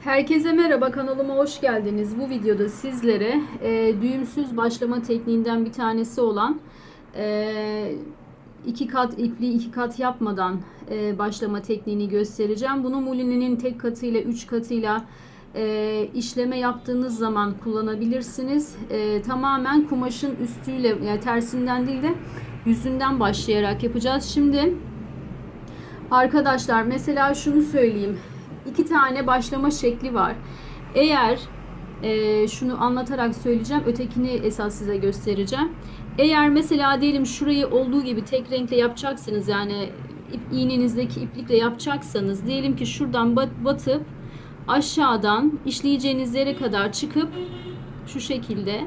Herkese merhaba kanalıma hoş geldiniz. Bu videoda sizlere e, düğümsüz başlama tekniğinden bir tanesi olan e, iki kat ipliği iki kat yapmadan e, başlama tekniğini göstereceğim. Bunu mulininin tek katıyla üç katıyla e, işleme yaptığınız zaman kullanabilirsiniz. E, tamamen kumaşın üstüyle yani tersinden değil de yüzünden başlayarak yapacağız. Şimdi arkadaşlar mesela şunu söyleyeyim iki tane başlama şekli var. Eğer e, şunu anlatarak söyleyeceğim, ötekini esas size göstereceğim. Eğer mesela diyelim şurayı olduğu gibi tek renkle yapacaksınız yani ip, iğnenizdeki iplikle yapacaksanız diyelim ki şuradan bat, batıp aşağıdan işleyeceğiniz yere kadar çıkıp şu şekilde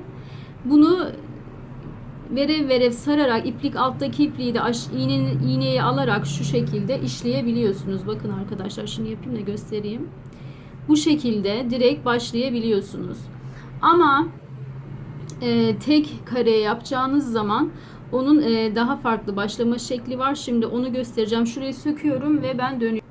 bunu verev verev sararak iplik alttaki ipliği de aş, iğnenin, iğneyi alarak şu şekilde işleyebiliyorsunuz. Bakın arkadaşlar şunu yapayım da göstereyim. Bu şekilde direkt başlayabiliyorsunuz. Ama e, tek kare yapacağınız zaman onun e, daha farklı başlama şekli var. Şimdi onu göstereceğim. Şurayı söküyorum ve ben dönüyorum.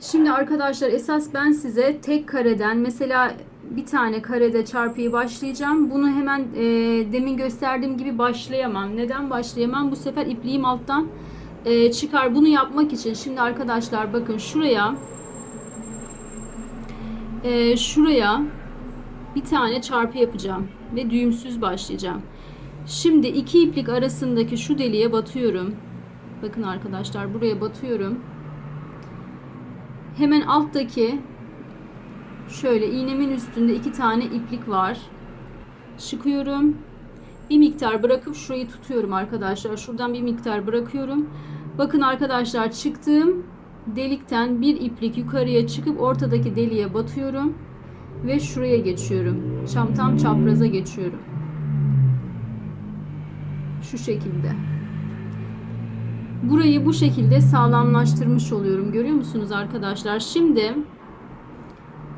Şimdi arkadaşlar esas ben size tek kareden mesela bir tane karede çarpıyı başlayacağım. Bunu hemen e, demin gösterdiğim gibi başlayamam. Neden başlayamam? Bu sefer ipliğim alttan e, çıkar. Bunu yapmak için şimdi arkadaşlar bakın şuraya e, şuraya bir tane çarpı yapacağım ve düğümsüz başlayacağım. Şimdi iki iplik arasındaki şu deliğe batıyorum. Bakın arkadaşlar buraya batıyorum. Hemen alttaki şöyle iğnemin üstünde iki tane iplik var. Çıkıyorum. Bir miktar bırakıp şurayı tutuyorum arkadaşlar. Şuradan bir miktar bırakıyorum. Bakın arkadaşlar çıktığım delikten bir iplik yukarıya çıkıp ortadaki deliğe batıyorum ve şuraya geçiyorum. Çam tam çapraza geçiyorum. Şu şekilde. Burayı bu şekilde sağlamlaştırmış oluyorum. Görüyor musunuz arkadaşlar? Şimdi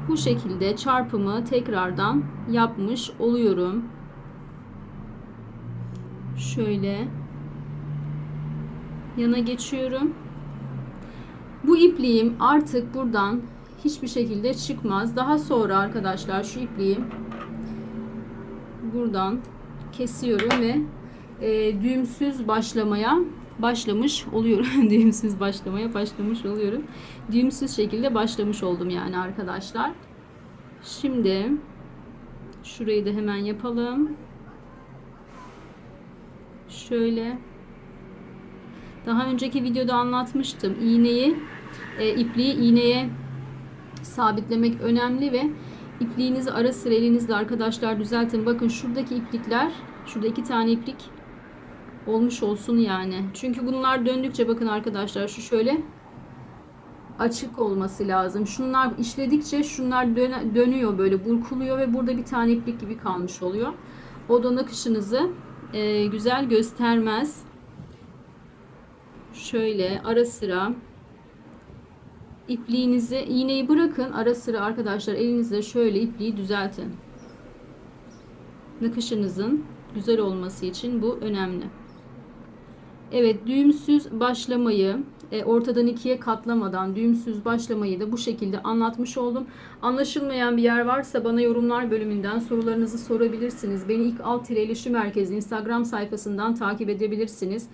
bu şekilde çarpımı tekrardan yapmış oluyorum. Şöyle yana geçiyorum. Bu ipliğim artık buradan hiçbir şekilde çıkmaz. Daha sonra arkadaşlar şu ipliği buradan kesiyorum ve e, düğümsüz başlamaya başlamış oluyorum. düğümsüz başlamaya başlamış oluyorum. Düğümsüz şekilde başlamış oldum yani arkadaşlar. Şimdi şurayı da hemen yapalım. Şöyle daha önceki videoda anlatmıştım. İğneyi, e, ipliği iğneye sabitlemek önemli ve ipliğinizi ara sıra elinizle arkadaşlar düzeltin. Bakın şuradaki iplikler, şurada iki tane iplik olmuş olsun yani. Çünkü bunlar döndükçe bakın arkadaşlar şu şöyle açık olması lazım. Şunlar işledikçe şunlar dön dönüyor böyle burkuluyor ve burada bir tane iplik gibi kalmış oluyor. O da nakışınızı e, güzel göstermez. Şöyle ara sıra ipliğinizi iğneyi bırakın ara sıra arkadaşlar elinizle şöyle ipliği düzeltin. Nakışınızın güzel olması için bu önemli. Evet düğümsüz başlamayı e, ortadan ikiye katlamadan düğümsüz başlamayı da bu şekilde anlatmış oldum. Anlaşılmayan bir yer varsa bana yorumlar bölümünden sorularınızı sorabilirsiniz. Beni ilk alt tire iletişim merkezi Instagram sayfasından takip edebilirsiniz.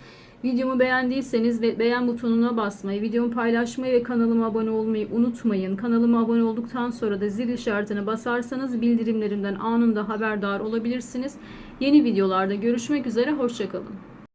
Videomu beğendiyseniz ve beğen butonuna basmayı, videomu paylaşmayı ve kanalıma abone olmayı unutmayın. Kanalıma abone olduktan sonra da zil işaretine basarsanız bildirimlerimden anında haberdar olabilirsiniz. Yeni videolarda görüşmek üzere, hoşçakalın.